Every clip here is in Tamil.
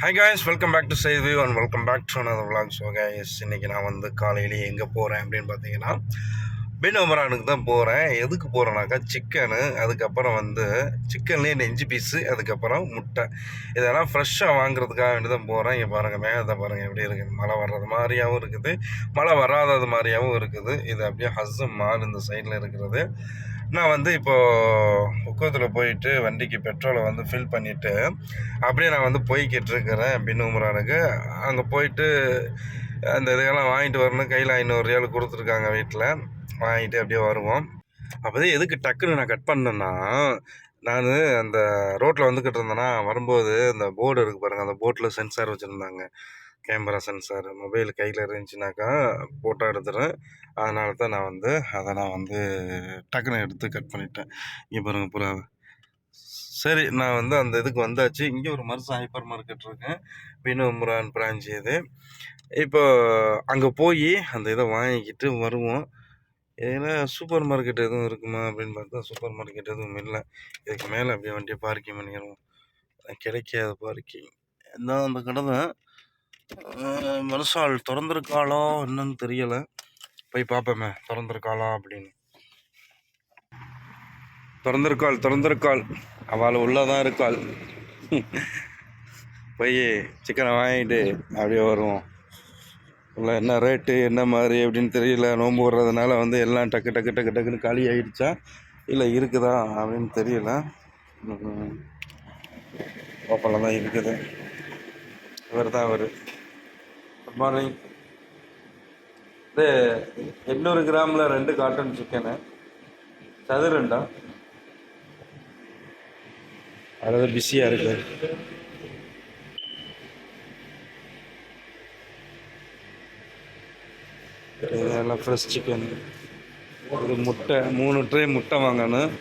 Hi guys welcome back to Saidu and welcome back to another vlog. So guys இன்றைக்கி நான் வந்து காலையிலேயே எங்கே போகிறேன் அப்படின்னு பார்த்தீங்கன்னா பினோமரானுக்கு தான் போகிறேன் எதுக்கு போகிறேனாக்கா சிக்கனு அதுக்கப்புறம் வந்து சிக்கன்லேயே நெஞ்சு பீஸு அதுக்கப்புறம் முட்டை. இதெல்லாம் ஃப்ரெஷ்ஷாக வாங்குறதுக்காக வேண்டி தான் போகிறேன் இங்கே பாருங்கள் மேகத்தை பாருங்கள் எப்படி இருக்குது மழை வர்றது மாதிரியாகவும் இருக்குது. மழை வராதது மாதிரியாகவும் இருக்குது. இது அப்படியே ஹஸ்ஸு மால் இந்த சைடில் இருக்கிறது. நான் வந்து இப்போது உக்கத்தில் போயிட்டு வண்டிக்கு பெட்ரோலை வந்து ஃபில் பண்ணிவிட்டு அப்படியே நான் வந்து போய்கிட்டு இருக்கிறேன் உமரானுக்கு. அங்கே போயிட்டு அந்த இதுக்கெல்லாம் வாங்கிட்டு வரணும். கையில் ஐநூறு ரியால் கொடுத்துருக்காங்க வீட்டில் வாங்கிட்டு அப்படியே வருவோம். அப்போதே எதுக்கு டக்குன்னு நான் கட் பண்ணேன்னா நான் அந்த ரோட்டில் வந்துக்கிட்டு இருந்தேன்னா வரும்போது அந்த போர்டு இருக்குது பாருங்கள் அந்த போட்டில் சென்சார் வச்சுருந்தாங்க. கேமரா சென்சார் மொபைல் கையில் இருந்துச்சுனாக்கா ஃபோட்டோ எடுத்துகிறேன் அதனால தான் நான் வந்து அதை நான் வந்து டக்குன்னு எடுத்து கட் பண்ணிட்டேன். இங்கே பாருங்கள் புறா. சரி நான் வந்து அந்த இதுக்கு வந்தாச்சு. இங்கே ஒரு மருசு ஹைப்பர் மார்க்கெட் இருக்கு. பினோமுரான் பிரான்ச் இது. இப்போ அங்கே போய் அந்த இதை வாங்கிக்கிட்டு வருவோம். ஏன்னா சூப்பர் மார்க்கெட் எதுவும் இருக்குமா அப்படின்னு பார்த்தா சூப்பர் மார்க்கெட் எதுவும் இல்லை. இதுக்கு மேலே அப்படியே வண்டியை பார்க்கிங் பண்ணிடுவோம். கிடைக்காது பார்க்கிங் இருந்தாலும் அந்த கடை தான் மனுஷால் திறந்திருக்காளோ என்னன்னு தெரியலை. போய் பார்ப்போமே திறந்திருக்காளா அப்படின்னு. திறந்திருக்காள் திறந்திருக்காள். அவள் உள்ளதான் இருக்காள். போய் சிக்கனை வாங்கிட்டு அப்படியே வருவோம். இல்லை என்ன ரேட்டு என்ன மாதிரி அப்படின்னு தெரியல. நோன்பு வர்றதுனால வந்து எல்லாம் டக்கு டக்கு டக்கு டக்குன்னு காலி ஆகிடுச்சா இல்லை இருக்குதா அப்படின்னு தெரியல. ஓப்பனில் தான் இருக்குது. இவர் தான் அவர். குட் மார்னிங் இது எண்ணூறு கிராமில் ரெண்டு காட்டன் சிக்கனு சதுரண்டா அதாவது பிஸியாக இருக்கு. இதெல்லாம் ஃப்ரெஷ் சிக்கன் ஒரு முட்டை மூணு ட்ரே முட்டை வாங்கணும்.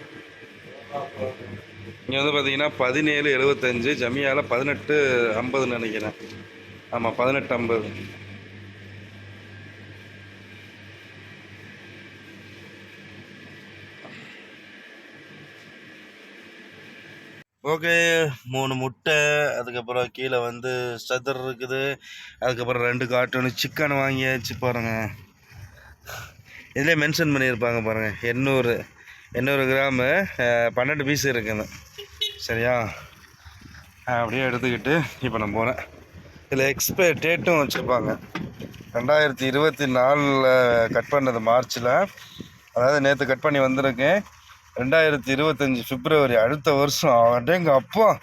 இங்கே வந்து பார்த்தீங்கன்னா பதினேழு எழுபத்தஞ்சு ஜமியாவில் பதினெட்டு ஐம்பதுன்னு நினைக்கிறேன். ஆமாம் பதினெட்டு ஐம்பது. ஓகே மூணு முட்டை அதுக்கப்புறம் கீழே வந்து சதர் இருக்குது. அதுக்கப்புறம் ரெண்டு கார்ட்டூனு சிக்கன் வாங்கியாச்சு பாருங்கள் இதிலே மென்ஷன் பண்ணியிருப்பாங்க பாருங்கள் எண்ணூறு எண்ணூறு கிராமு பன்னெண்டு பீஸ் இருக்குது. சரியா? அப்படியே எடுத்துக்கிட்டு இப்போ நான் போகிறேன் இதில் எக்ஸ்பயர் டேட்டும் வச்சுருப்பாங்க. ரெண்டாயிரத்தி இருபத்தி நாலில் கட் பண்ணது மார்ச்சில் அதாவது நேற்று கட் பண்ணி வந்திருக்கேன். ரெண்டாயிரத்தி இருபத்தஞ்சி பிப்ரவரி அடுத்த வருஷம். அடேங்க அப்போ.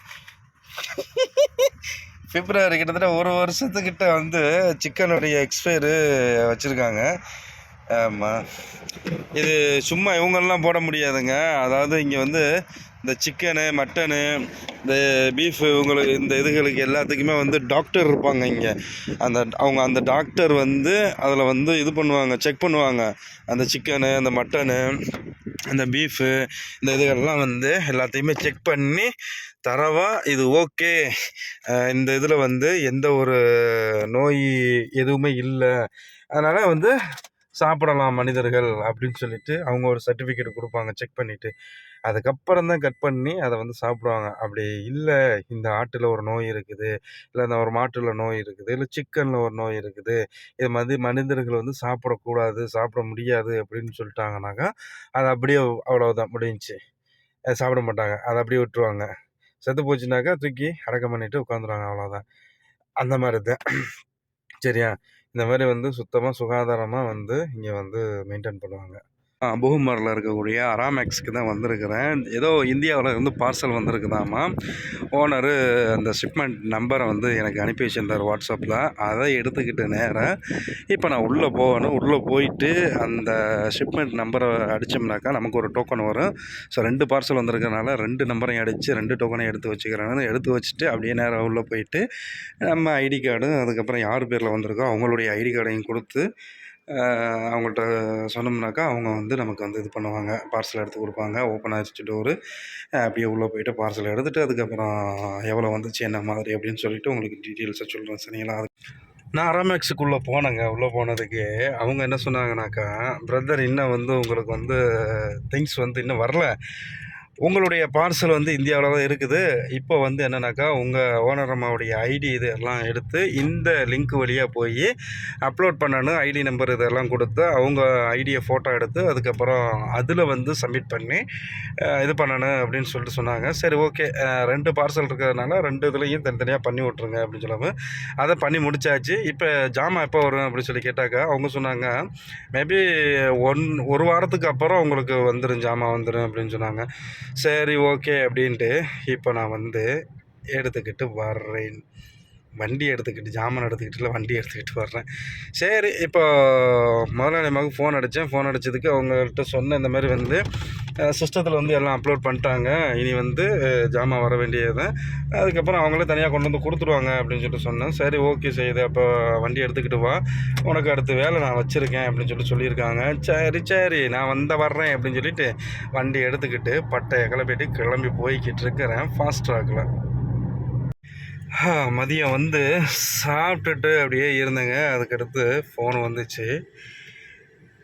பிப்ரவரி கிட்டத்தட்ட ஒரு வருஷத்துக்கிட்ட வந்து சிக்கனுடைய எக்ஸ்பயரு வச்சுருக்காங்க. ஆமாம் இது சும்மா இவங்கெல்லாம் போட முடியாதுங்க. அதாவது இங்கே வந்து இந்த சிக்கனு மட்டனு இந்த பீஃபு உங்களுக்கு இந்த இதுகளுக்கு எல்லாத்துக்குமே வந்து டாக்டர் இருப்பாங்க இங்கே. அந்த அவங்க அந்த டாக்டர் வந்து அதில் வந்து இது பண்ணுவாங்க செக் பண்ணுவாங்க. அந்த சிக்கனு அந்த மட்டனு அந்த பீஃபு இந்த இதுகள்லாம் வந்து எல்லாத்தையுமே செக் பண்ணி தரவா இது ஓகே இந்த இதில் வந்து எந்த ஒரு நோய் எதுவுமே இல்லை. அதனால் வந்து சாப்பிடலாம் மனிதர்கள் அப்படின்னு சொல்லிட்டு அவங்க ஒரு சர்டிஃபிகேட் கொடுப்பாங்க செக் பண்ணிவிட்டு அதுக்கப்புறம் தான் கட் பண்ணி அதை வந்து சாப்பிடுவாங்க. அப்படி இல்லை இந்த ஆட்டில் ஒரு நோய் இருக்குது இல்லை இந்த ஒரு மாட்டில் நோய் இருக்குது இல்லை சிக்கனில் ஒரு நோய் இருக்குது இது மாதிரி மனிதர்கள் வந்து சாப்பிடக்கூடாது சாப்பிட முடியாது அப்படின்னு சொல்லிட்டாங்கனாக்கா அது அப்படியே அவ்வளோதான் முடிஞ்சுச்சு. அது சாப்பிட மாட்டாங்க. அதை அப்படியே விட்டுருவாங்க. செத்து போச்சுனாக்கா தூக்கி அடக்கம் பண்ணிட்டு உட்காந்துருவாங்க. அவ்வளோதான் அந்த மாதிரி தான். சரியா? இந்த மாதிரி வந்து சுத்தமாக சுகாதாரமாக வந்து இங்கே வந்து மெயின்டைன் பண்ணுவாங்க. புகுமரில் இருக்கக்கூடிய அராமேக்ஸ்க்கு தான் வந்திருக்கிறேன். ஏதோ இந்தியாவில் இருந்து பார்சல் வந்திருக்குதாம்மா ஓனரு அந்த ஷிப்மெண்ட் நம்பரை வந்து எனக்கு அனுப்பி வச்சிருந்தார் வாட்ஸ்அப்பில் அதை எடுத்துக்கிட்டு நேராக இப்போ நான் உள்ளே போகணும். உள்ளே போயிட்டு அந்த ஷிப்மெண்ட் நம்பரை அடித்தோம்னாக்கா நமக்கு ஒரு டோக்கன் வரும். ஸோ ரெண்டு பார்சல் வந்திருக்கனால ரெண்டு நம்பரையும் அடித்து ரெண்டு டோக்கனையும் எடுத்து வச்சுக்கிறேன் எடுத்து வச்சுட்டு அப்படியே நேராக உள்ளே போயிட்டு நம்ம ஐடி கார்டு அதுக்கப்புறம் யார் பேரில் வந்திருக்கோ அவங்களுடைய ஐடி கார்டையும் கொடுத்து அவங்கள்ட்ட சொன்னோம்னாக்கா அவங்க வந்து நமக்கு வந்து இது பண்ணுவாங்க. பார்சல் எடுத்து கொடுப்பாங்க. ஓப்பன் ஆகிடுச்சு டோரு அப்படியே உள்ளே போயிட்டு பார்சல் எடுத்துகிட்டு அதுக்கப்புறம் எவ்வளோ வந்துச்சு என்ன மாதிரி அப்படின்னு சொல்லிட்டு உங்களுக்கு டீட்டெயில்ஸை சொல்கிறேன் சரிங்களா? அது நான் அரமேக்ஸுக்குள்ளே போனேங்க. உள்ளே போனதுக்கு அவங்க என்ன சொன்னாங்கனாக்கா பிரதர் இன்னும் வந்து உங்களுக்கு வந்து திங்ஸ் வந்து இன்னும் வரல. உங்களுடைய பார்சல் வந்து இந்தியாவில் தான் இருக்குது. இப்போ வந்து என்னென்னாக்கா உங்கள் ஓனர் அம்மாவுடைய ஐடி இது எல்லாம் எடுத்து இந்த லிங்க் வழியாக போய் அப்லோட் பண்ணணும். ஐடி நம்பர் இதெல்லாம் கொடுத்து அவங்க ஐடியை ஃபோட்டோ எடுத்து அதுக்கப்புறம் அதில் வந்து சப்மிட் பண்ணி இது பண்ணணும் அப்படின்னு சொல்லிட்டு சொன்னாங்க. சரி ஓகே ரெண்டு பார்சல் இருக்கிறதுனால ரெண்டு இதுலேயும் தனித்தனியாக பண்ணி விட்ருங்க அப்படின்னு சொல்லாமல் அதை பண்ணி முடிச்சாச்சு. இப்போ ஜாமான் எப்போ வரும் அப்படின்னு சொல்லி கேட்டாக்கா அவங்க சொன்னாங்க மேபி ஒன் ஒரு வாரத்துக்கு அப்புறம் உங்களுக்கு வந்துடும் ஜாமான் வந்துடும் அப்படின்னு சொன்னாங்க. சரி ஓகே அப்படின்ட்டு இப்போ நான் வந்து எடுத்துக்கிட்டு வர்றேன். வண்டி எடுத்துக்கிட்டு ஜாமான் எடுத்துக்கிட்டு இல்லை வண்டி எடுத்துக்கிட்டு வர்றேன். சரி இப்போ முதலாளி அம்மாவுக்கு ஃபோன் அடித்தேன். ஃபோன் அடித்ததுக்கு அவங்கள்ட்ட சொன்ன இந்த மாதிரி வந்து சிஸ்டத்தில் வந்து எல்லாம் அப்லோட் பண்ணிட்டாங்க. இனி வந்து ஜாமான் வர வேண்டியது. அதுக்கப்புறம் அவங்களே தனியாக கொண்டு வந்து கொடுத்துருவாங்க அப்படின்னு சொல்லிட்டு சொன்னேன். சரி ஓகே செய்யுது அப்போ வண்டி எடுத்துக்கிட்டு வா. உனக்கு அடுத்த வேலை நான் வச்சுருக்கேன் அப்படின்னு சொல்லிட்டு சொல்லியிருக்காங்க. சரி சரி நான் வந்த வர்றேன் அப்படின்னு சொல்லிட்டு வண்டி எடுத்துக்கிட்டு பட்டையை கிளப்பிட்டு கிளம்பி போய்கிட்டு இருக்கிறேன். ஃபாஸ்ட் ட்ராக்கில் மதியம் வந்து சாப்பிட்டுட்டு அப்படியே இருந்தேங்க. அதுக்கடுத்து ஃபோன் வந்துச்சு.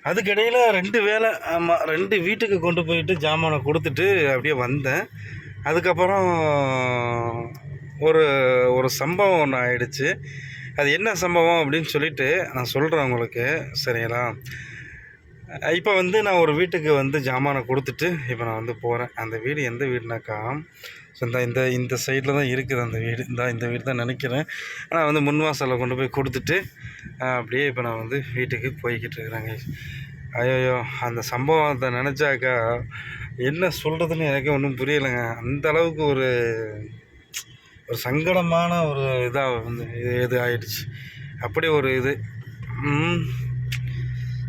அதுக்கிடையில் ரெண்டு வேலை ஆமாம் ரெண்டு வீட்டுக்கு கொண்டு போயிட்டு ஜாமானை கொடுத்துட்டு அப்படியே வந்தேன். அதுக்கப்புறம் ஒரு ஒரு சம்பவம் ஒன்று ஆயிடுச்சு. அது என்ன சம்பவம் அப்படின்னு சொல்லிட்டு நான் சொல்கிறேன் உங்களுக்கு சரிங்களா? இப்போ வந்து நான் ஒரு வீட்டுக்கு வந்து ஜாமானை கொடுத்துட்டு இப்போ நான் வந்து போகிறேன் அந்த வீடு எந்த வீடுனாக்கா ஸோ இந்த இந்த இந்த சைடில் தான் இருக்குது அந்த வீடு. இந்த இந்த வீடு தான் நினைக்கிறேன். ஆனால் வந்து முன் வாசலில் கொண்டு போய் கொடுத்துட்டு அப்படியே இப்போ நான் வந்து வீட்டுக்கு போய்கிட்டு இருக்கிறேங்க ஐயோ அந்த சம்பவத்தை நினச்சாக்கா என்ன சொல்கிறதுன்னு எனக்கு ஒன்றும் புரியலைங்க. அந்த அளவுக்கு ஒரு ஒரு சங்கடமான ஒரு இதாக வந்து இது இது ஆயிடுச்சு. அப்படி ஒரு இது. ம்.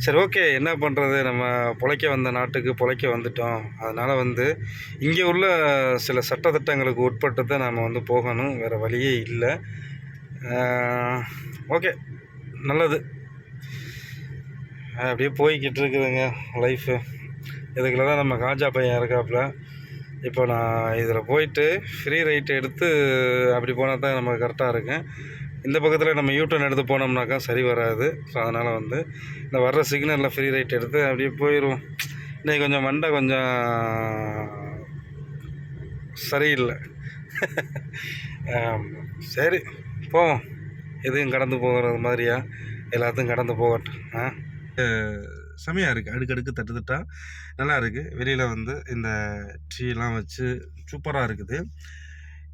சரி ஓகே. என்ன பண்ணுறது நம்ம பிழைக்க வந்த நாட்டுக்கு பிழைக்க வந்துட்டோம். அதனால் வந்து இங்கே உள்ள சில சட்டத்திட்டங்களுக்கு உட்பட்டு தான் நாம் வந்து போகணும். வேறு வழியே இல்லை. ஓகே. நல்லது. அப்படியே போய்கிட்டு இருக்குதுங்க லைஃபு இதுக்குள்ள தான் நம்ம காஜா பையன் இருக்காப்புல இப்போ நான் இதில் போயிட்டு ஃப்ரீ ரைட் எடுத்து அப்படி போனால் தான் நமக்கு கரெக்டாக இருக்கும். இந்த பக்கத்தில் நம்ம யூட்டன் எடுத்து போனோம்னாக்கா சரி வராது. ஸோ அதனால் வந்து இந்த வர்ற சிக்னலில் ஃப்ரீ ரைட் எடுத்து அப்படியே போயிடுவோம் இன்னைக்கு கொஞ்சம் மண்டை கொஞ்சம் சரியில்லை. சரி போவோம். எதுவும் கடந்து போகிறது மாதிரியா? எல்லாத்தையும் கடந்து போகட்டும். ஆ? செமையாக இருக்குது அடுக்கடுக்கு தட்டு தட்டா. நல்லா இருக்குது வெளியில் வந்து இந்த ட்ரீலாம் வச்சு சூப்பராக இருக்குது.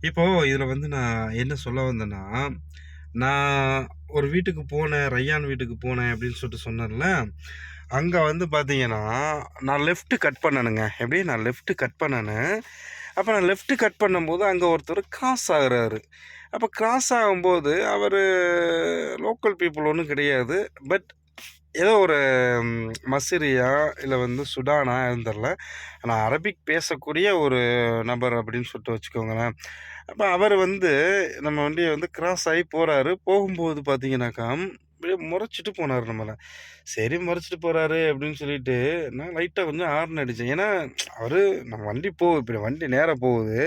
இப்போது இதில் வந்து நான் என்ன சொல்ல வந்தேன்னா நான் ஒரு வீட்டுக்கு போனேன் ரையான் வீட்டுக்கு போனேன் அப்படின்னு சொல்லிட்டு சொன்னேன்ல அங்கே வந்து பார்த்தீங்கன்னா நான் லெஃப்ட்டு கட் பண்ணணுங்க எப்படி? நான் லெஃப்ட்டு கட் பண்ணேன்னு அப்போ நான் லெஃப்ட்டு கட் பண்ணும்போது அங்கே ஒருத்தர் கிராஸ் ஆகுறாரு. அப்போ கிராஸ் ஆகும்போது அவர் லோக்கல் பீப்புள் ஒன்றும் கிடையாது. பட் ஏதோ ஒரு மசிரியா இல்லை வந்து சுடானா இருந்தரில்ல ஆனால் அரபிக் பேசக்கூடிய ஒரு நபர் அப்படின்னு சொல்லிட்டு வச்சுக்கோங்களேன். அப்போ அவர் வந்து நம்ம வண்டியை வந்து கிராஸ் ஆகி போகிறாரு போகும்போது பார்த்தீங்கன்னாக்கா அப்படியே முறைச்சிட்டு போனார் நம்மளை. சரி முறைச்சிட்டு போகிறாரு அப்படின்னு சொல்லிட்டு நான் லைட்டாக கொஞ்சம் ஹார்ன் அடித்தேன் ஏன்னா அவர் நம்ம வண்டி போகுது இப்போ வண்டி நேராக போகுது.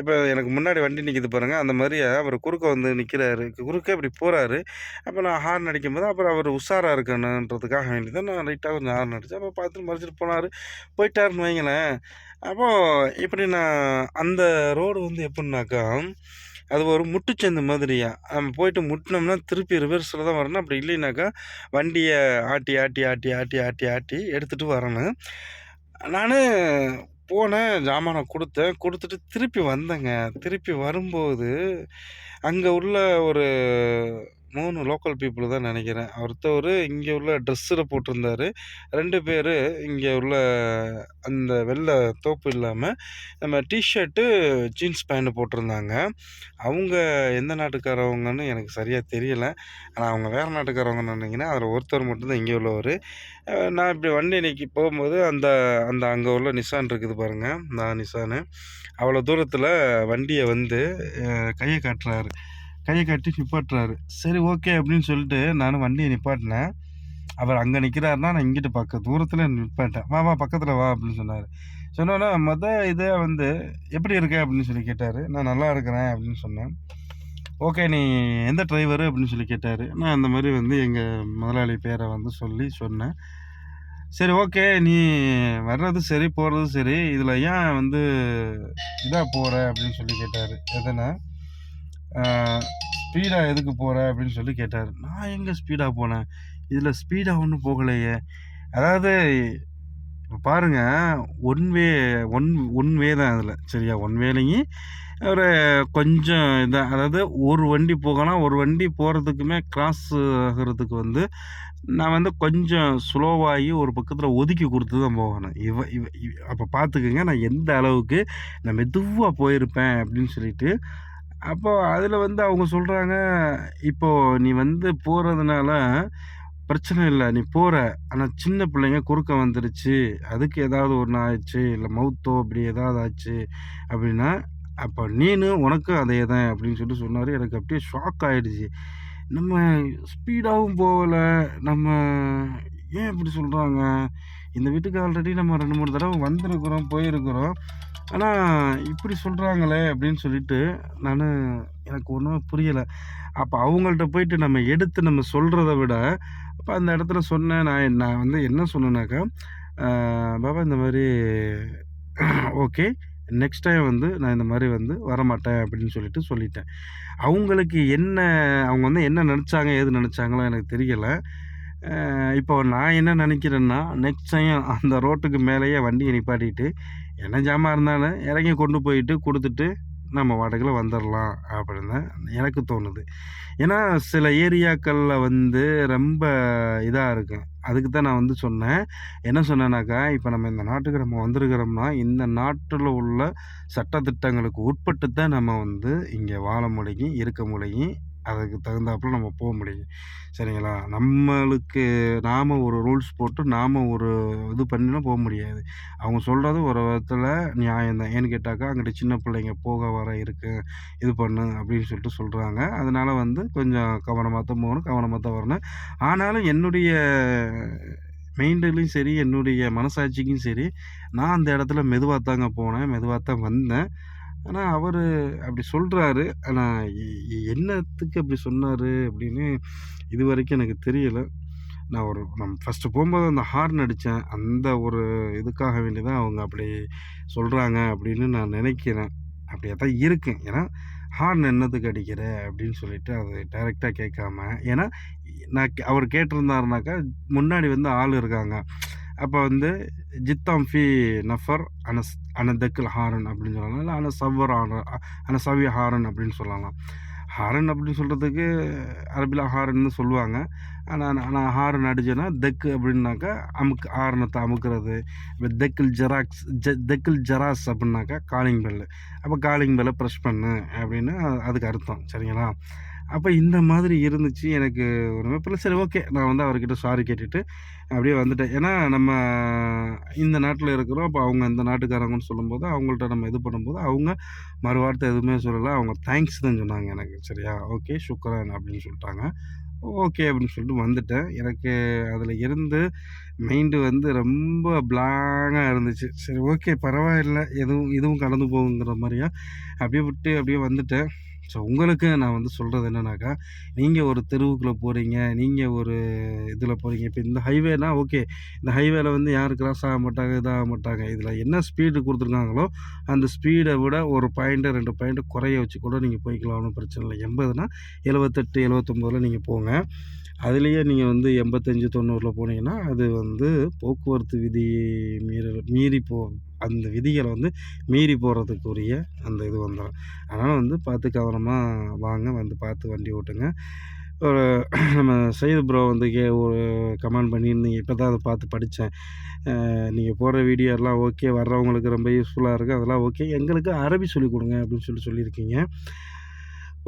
இப்போ எனக்கு முன்னாடி வண்டி நிற்கிது பாருங்கள் அந்த மாதிரி அவர் குறுக்க வந்து நிற்கிறாரு குறுக்க இப்படி போகிறாரு அப்போ நான் ஹார்ன் அடிக்கும் போது அப்புறம் அவர் உஷாராக இருக்கணுன்றதுக்காக வேண்டி தான் நான் லைட்டாக கொஞ்சம் ஹார்ன் அடித்தேன் அப்போ பார்த்துட்டு மறைச்சிட்டு போனார். போயிட்டாருன்னு வைங்களேன். அப்போது இப்படி நான் அந்த ரோடு வந்து எப்படின்னாக்கா அது ஒரு முட்டுச்சந்து மாதிரியா. நம்ம போயிட்டு முட்டினோம்னா திருப்பி ரிவர்ஸில் தான் வரணும். அப்படி இல்லைனாக்கா வண்டியை ஆட்டி ஆட்டி ஆட்டி ஆட்டி ஆட்டி ஆட்டி எடுத்துகிட்டு வரணும். நான் போனேன் ஜாமானை கொடுத்தேன். கொடுத்துட்டு திருப்பி வந்தேங்க. திருப்பி வரும்போது அங்கே உள்ள ஒரு மூணு லோக்கல் பீப்புள் தான் நினைக்கிறேன். ஒருத்தவர் இங்கே உள்ள ட்ரெஸ்ஸில் போட்டிருந்தாரு. ரெண்டு பேர் இங்கே உள்ள அந்த வெள்ளை தோப்பு இல்லாமல் நம்ம டிஷர்ட்டு ஜீன்ஸ் பேண்ட் போட்டிருந்தாங்க. அவங்க எந்த நாட்டுக்காரவங்கன்னு எனக்கு சரியாக தெரியல. ஆனால் அவங்க வேறு நாட்டுக்காரவங்க நினைக்கிறேன். அதில் ஒருத்தர் மட்டும்தான் இங்கே உள்ளவர். நான் இப்படி வண்டி இன்னைக்கு போகும்போது அந்த அந்த அங்கே உள்ள நிசான் இருக்குது பாருங்கள் நான் நிசானு அவ்வளோ தூரத்தில் வண்டியை வந்து கையை காட்டுறாரு. கையை காட்டி நிப்பாட்டுறாரு. சரி ஓகே அப்படின்னு சொல்லிட்டு நானும் வண்டியை நிப்பாட்டினேன். அவர் அங்கே நிற்கிறாருன்னா நான் இங்கிட்டு பக்க தூரத்தில் நிப்பாட்டேன். வா வா பக்கத்தில் வா அப்படின்னு சொன்னார். சொன்னோன்னே மொதல் இதை வந்து எப்படி இருக்க? அப்படின்னு சொல்லி கேட்டார். நான் நல்லா இருக்கிறேன் அப்படின்னு சொன்னேன். ஓகே நீ எந்த டிரைவரு அப்படின்னு சொல்லி கேட்டார். நான் அந்த மாதிரி வந்து எங்கள் முதலாளி பேரை வந்து சொல்லி சொன்னேன். சரி ஓகே நீ வர்றது சரி போகிறது சரி இதில் ஏன் வந்து இதாக போகிற அப்படின்னு சொல்லி கேட்டார். எதனா? ஸ்பீடாக எதுக்கு போகிற அப்படின்னு சொல்லி கேட்டார். நான் எங்கே ஸ்பீடாக போனேன்? இதில் ஸ்பீடாக ஒன்றும் போகலையே. அதாவது பாருங்கள் பாருங்க one way one one way தான் அதில் சரியா? ஒன் வேலையும் ஒரு கொஞ்சம் இதாக அதாவது ஒரு வண்டி போகலாம் ஒரு வண்டி போகிறதுக்குமே கிராஸ் ஆகிறதுக்கு வந்து நான் வந்து கொஞ்சம் ஸ்லோவாகி ஒரு பக்கத்தில் ஒதுக்கி கொடுத்து தான் போகணும். இவ இவ- அப்போ பார்த்துக்குங்க நான் எந்த அளவுக்கு நான் மெதுவாக போயிருப்பேன் அப்படின்னு சொல்லிட்டு அப்போது அதில் வந்து அவங்க சொல்கிறாங்க இப்போ நீ வந்து போகிறதுனால பிரச்சனை இல்லை நீ போகிற ஆனால் சின்ன பிள்ளைங்க குறுக்க வந்துடுச்சு அதுக்கு ஏதாவது ஒன்று ஆயிடுச்சு இல்லை மவுத்தோ அப்படி ஏதாவது ஆச்சு அப்படின்னா அப்போ நீனு உனக்கும் அதே தான் அப்படின்னு சொல்லி சொன்னார். எனக்கு அப்படியே ஷாக் ஆகிடுச்சு நம்ம ஸ்பீடாகவும் போகலை. நம்ம ஏன் இப்படி சொல்கிறாங்க இந்த வீட்டுக்கு ஆல்ரெடி நம்ம ரெண்டு மூணு தடவை வந்திருக்கிறோம் போயிருக்கிறோம். ஆனால் இப்படி சொல்கிறாங்களே அப்படின்னு சொல்லிட்டு நான் எனக்கு ஒன்றுமே புரியலை. அப்போ அவங்கள்ட்ட போயிட்டு நம்ம எடுத்து நம்ம சொல்கிறத விட அப்போ அந்த இடத்துல சொன்னேன் நான் நான் வந்து என்ன சொன்னேனாக்கா பாபா இந்த மாதிரி ஓகே நெக்ஸ்ட் டைம் வந்து நான் இந்த மாதிரி வந்து வரமாட்டேன் அப்படின்னு சொல்லிட்டு சொல்லிட்டேன். அவங்களுக்கு என்ன அவங்க வந்து என்ன நினச்சாங்க ஏது நினச்சாங்களோ எனக்கு தெரியலை. இப்போ நான் என்ன நினைக்கிறேன்னா நெக்ஸ்ட் டைம் அந்த ரோட்டுக்கு மேலேயே வண்டியை நிப்பாட்டிட்டு என்ன ஜாமான் இருந்தாலும் இறங்கி கொண்டு போயிட்டு கொடுத்துட்டு நம்ம வாடகையில் வந்துடலாம் அப்படின்னு தான் எனக்கு தோணுது. ஏன்னா சில ஏரியாக்களில் வந்து ரொம்ப இதாக இருக்கும். அதுக்கு தான் நான் வந்து சொன்னேன். என்ன சொன்னேனாக்கா இப்போ நம்ம இந்த நாட்டுக்கு நம்ம வந்திருக்கிறோம்னா இந்த நாட்டில் உள்ள சட்டத்திட்டங்களுக்கு உட்பட்டு தான் நம்ம வந்து இங்கே வாழ முடியும் இருக்க முடியும். அதுக்கு தகுந்தாப்புல நம்ம போக முடியும். சரிங்களா? நம்மளுக்கு நாம் ஒரு ரூல்ஸ் போட்டு நாம் ஒரு இது பண்ணிலாம் போக முடியாது. அவங்க சொல்கிறது ஒரு விதத்தில் நியாயம் தான். ஏன்னு கேட்டாக்கா அங்கிட்ட சின்ன பிள்ளைங்க போக வர இருக்கு இது பண்ணு அப்படின்னு சொல்லிட்டு சொல்கிறாங்க அதனால் வந்து கொஞ்சம் கவனமாக தான் போகணும் கவனமாக தான் வரணும். ஆனாலும் என்னுடைய மைண்ட்லேயும் சரி என்னுடைய மனசாட்சிக்கும் சரி நான் அந்த இடத்துல மெதுவாக தாங்க போனேன் மெதுவாக தான் வந்தேன். ஆனால் அவர் அப்படி சொல்கிறாரு ஆனால் என்னத்துக்கு அப்படி சொன்னார் அப்படின்னு இது வரைக்கும் எனக்கு தெரியலை. நான் ஒரு நம் ஃபஸ்ட்டு போகும்போது அந்த ஹார்ன் அடித்தேன் அந்த ஒரு இதுக்காக வேண்டி தான் அவங்க அப்படி சொல்கிறாங்க அப்படின்னு நான் நினைக்கிறேன். அப்படியே தான் இருக்கேன் ஏன்னா ஹார்ன் என்னத்துக்கு அடிக்கிற அப்படின்னு சொல்லிட்டு அது டைரெக்டாக கேட்காம ஏன்னா நான் அவர் கேட்டிருந்தாருனாக்கா முன்னாடி வந்து ஆள் இருக்காங்க. அப்போ வந்து ஜித்தாம் ஃபி நஃபர் அனஸ் அனதக்கில் ஹாரன் அப்படின்னு சொல்லலாம். இல்லை அன சவ்வர் ஹாரன் அன சவ்ய ஹாரன் அப்படின்னு சொல்லலாம். ஹாரன் அப்படின்னு சொல்கிறதுக்கு அரபியில் ஹாரன்னு சொல்லுவாங்க. ஆனால் ஆனால் ஹாரன் அடிச்சேன்னா தெக்கு அப்படின்னாக்கா அமுக்கு ஹாரனத்தை அமுக்கிறது. இப்போ தெக்கில் ஜெராக்ஸ் ஜ தெக்கில் ஜெராஸ் அப்படின்னாக்கா காலிங் பெல்லு. அப்போ காலிங் பெல்லை ப்ரெஷ் பண்ணு அப்படின்னு அதுக்கு அர்த்தம். சரிங்களா? அப்போ இந்த மாதிரி இருந்துச்சு எனக்கு ஒரு அமைப்பில் சரி ஓகே நான் வந்து அவர்கிட்ட சாரி கேட்டுட்டு அப்படியே வந்துட்டேன். ஏன்னா நம்ம இந்த நாட்டில் இருக்கிறோம். அப்போ அவங்க இந்த நாட்டுக்காரங்கன்னு சொல்லும்போது அவங்கள்ட்ட நம்ம இது பண்ணும்போது அவங்க மறுவார்த்தை எதுவுமே சொல்லலை. அவங்க தேங்க்ஸ் தான் சொன்னாங்க எனக்கு. சரியா? ஓகே சுக்கரன் அப்படின்னு சொல்லிட்டாங்க. ஓகே அப்படின்னு சொல்லிட்டு வந்துட்டேன். எனக்கு அதில் இருந்து மைண்டு வந்து ரொம்ப பிளாங்காக இருந்துச்சு. சரி ஓகே பரவாயில்ல. எதுவும் இதுவும் கடந்து போகுங்கிற மாதிரியா? அப்படியே விட்டு அப்படியே வந்துட்டேன். ஸோ உங்களுக்கு நான் வந்து சொல்கிறது என்னன்னாக்கா நீங்கள் ஒரு தெருவுக்குள்ளே போகிறீங்க நீங்கள் ஒரு இதில் போகிறீங்க இப்போ இந்த ஹைவேனா ஓகே. இந்த ஹைவேல வந்து யார் கிராஸ் ஆக மாட்டாங்க இதாக மாட்டாங்க. இதில் என்ன ஸ்பீடு கொடுத்துருக்காங்களோ அந்த ஸ்பீடை விட ஒரு பாயிண்ட்டு ரெண்டு பாயிண்ட்டு குறைய வச்சு கூட நீங்கள் போய்க்கலாம் ஒன்றும் பிரச்சனை இல்லை. எண்பதுனா எழுபத்தெட்டு எழுபத்தொம்போதில் நீங்கள் போங்க. அதுலேயே நீங்கள் வந்து எண்பத்தஞ்சு தொண்ணூறில் போனீங்கன்னா அது வந்து போக்குவரத்து விதி மீற மீறி போ அந்த விதிகளை வந்து மீறி போகிறதுக்குரிய அந்த இது வந்துடும் அதனால் வந்து பார்த்து கவனமாக வாங்க வந்து பார்த்து வண்டி ஓட்டுங்க. ஒரு நம்ம சைது ப்ரோ வந்து கே ஒரு கமெண்ட் பண்ணியிருந்தீங்க இப்போ தான் அதை பார்த்து படித்தேன் நீங்கள் போடுற வீடியோ எல்லாம் ஓகே வர்றவங்களுக்கு ரொம்ப யூஸ்ஃபுல்லாக இருக்குது அதெல்லாம் ஓகே எங்களுக்கு அரபி சொல்லிக் கொடுங்க அப்படின்னு சொல்லி சொல்லியிருக்கீங்க.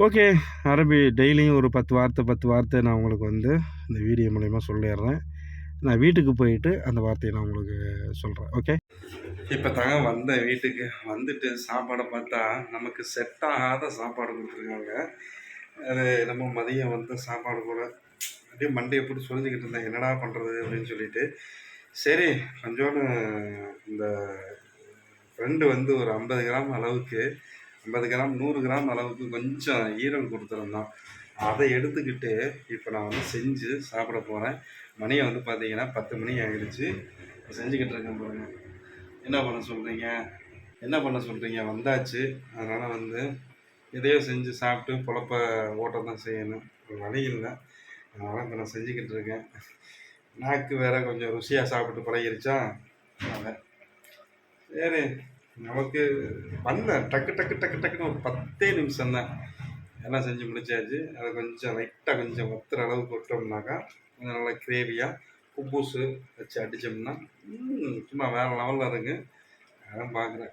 ஓகே அரபி டெய்லியும் ஒரு பத்து வார்த்தை பத்து வார்த்தை நான் உங்களுக்கு வந்து இந்த வீடியோ மூலயமா சொல்லிடுறேன். நான் வீட்டுக்கு போயிட்டு அந்த வார்த்தையை நான் உங்களுக்கு சொல்கிறேன் ஓகே? இப்போ தாங்க வந்தேன் வீட்டுக்கு வந்துட்டு சாப்பாடை பார்த்தா நமக்கு செட் ஆகாத சாப்பாடு கொடுத்துருக்காங்க. அது நம்ம மதியம் வந்து சாப்பாடு கூட அப்படியே மண்டையை போட்டு சொல்லிக்கிட்டு இருந்தேன் என்னடா பண்ணுறது அப்படின்னு சொல்லிட்டு. சரி கொஞ்சோண்டு இந்த ஃப்ரெண்டு வந்து ஒரு ஐம்பது கிராம் அளவுக்கு ஐம்பது கிராம் நூறு கிராம் அளவுக்கு கொஞ்சம் ஈரல் கொடுத்துருந்தோம். அதை எடுத்துக்கிட்டு இப்போ நான் வந்து செஞ்சு சாப்பிட போகிறேன் மணியை வந்து பார்த்தீங்கன்னா பத்து மணி ஆகிடுச்சு. செஞ்சுக்கிட்டு இருக்கேன் பாருங்க. என்ன பண்ண சொல்கிறீங்க என்ன பண்ண சொல்கிறீங்க வந்தாச்சு. அதனால் வந்து எதையோ செஞ்சு சாப்பிட்டு பொழப்ப ஓட்டம் தான் செய்யணும். ஒரு வழி இல்லை. அதனால் இப்போ நான் செஞ்சுக்கிட்டு இருக்கேன். நாக்கு வேற கொஞ்சம் ருசியாக சாப்பிட்டு பழகிருச்சா? அதை சரி. நமக்கு வந்தேன் டக்கு டக்கு டக்கு டக்குன்னு ஒரு பத்தே நிமிஷம் தான். எல்லாம் செஞ்சு முடிச்சாச்சு. அதை கொஞ்சம் லைட்டாக கொஞ்சம் ஒத்துற அளவுக்கு விட்டோம்னாக்கா கொஞ்சம் நல்லா கிரேவியாக குப்பூசு வச்சு அடித்தோம்னா சும்மா வேறு லெவலில் இருங்க அதான் பார்க்குறேன்